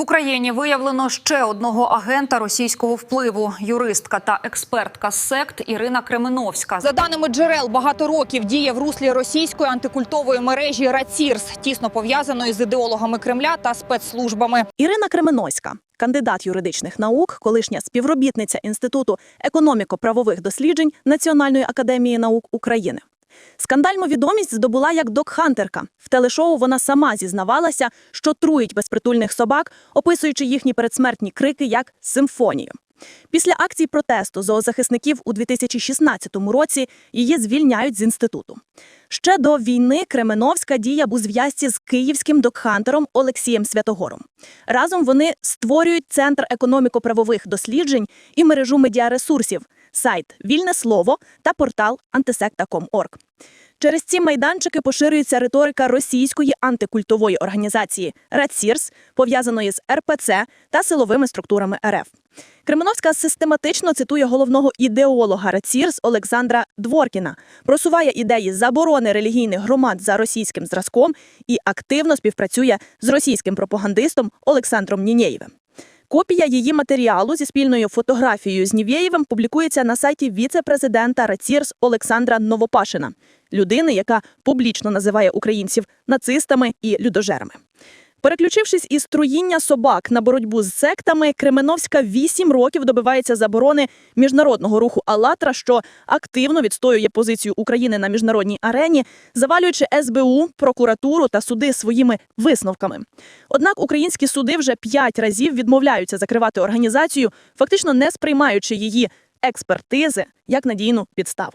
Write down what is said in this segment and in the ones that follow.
В Україні виявлено ще одного агента російського впливу. Юристка та експертка сект Ірина Кременовська. За даними джерел, багато років діє в руслі російської антикультової мережі РАЦІРС, тісно пов'язаної з ідеологами Кремля та спецслужбами. Ірина Кременоська, кандидат юридичних наук, колишня співробітниця Інституту економіко-правових досліджень Національної академії наук України. Скандальну відомість здобула як док-хантерка. В телешоу вона сама зізнавалася, що труїть безпритульних собак, описуючи їхні передсмертні крики як симфонію. Після акцій протесту зоозахисників у 2016 році її звільняють з інституту. Ще до війни Кременовська діяв у зв'язці з київським докхантером Олексієм Святогором. Разом вони створюють центр економіко-правових досліджень і мережу медіаресурсів, сайт Вільне слово та портал антисекта.com.org. Через ці майданчики поширюється риторика російської антикультової організації РАЦІРС, пов'язаної з РПЦ та силовими структурами РФ. Кременовська систематично цитує головного ідеолога РАЦІРС Олександра Дворкіна, просуває ідеї заборони релігійних громад за російським зразком і активно співпрацює з російським пропагандистом Олександром Нінєєвим. Копія її матеріалу зі спільною фотографією з Нівєєвим публікується на сайті віце-президента РАЦІРС Олександра Новопашина, людини, яка публічно називає українців нацистами і людожерами. Переключившись із труїння собак на боротьбу з сектами, Кременовська вісім років добивається заборони міжнародного руху «АЛЛАТРА», що активно відстоює позицію України на міжнародній арені, завалюючи СБУ, прокуратуру та суди своїми висновками. Однак українські суди вже п'ять разів відмовляються закривати організацію, фактично не сприймаючи її експертизи як надійну підставу.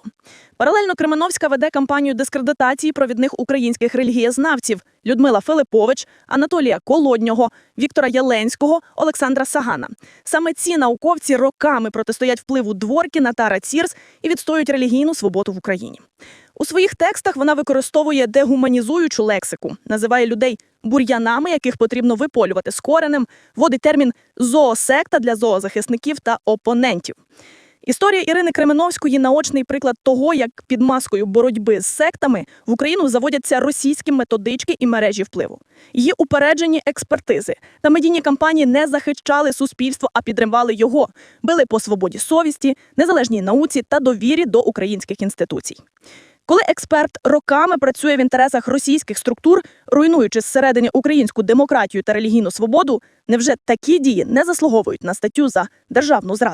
Паралельно Кременовська веде кампанію дискредитації провідних українських релігієзнавців Людмила Филипович, Анатолія Колоднього, Віктора Єленського, Олександра Сагана. Саме ці науковці роками протистоять впливу Дворкіна та Рацірс і відстоюють релігійну свободу в Україні. У своїх текстах вона використовує дегуманізуючу лексику, називає людей бур'янами, яких потрібно виполювати з коренем, вводить термін зоосекта для зоозахисників та опонентів. Історія Ірини Кременовської наочний приклад того, як під маскою боротьби з сектами в Україну заводяться російські методички і мережі впливу. Її упереджені експертизи та медійні кампанії не захищали суспільство, а підривали його, били по свободі совісті, незалежній науці та довірі до українських інституцій. Коли експерт роками працює в інтересах російських структур, руйнуючи зсередини українську демократію та релігійну свободу, невже такі дії не заслуговують на статтю за державну зраду?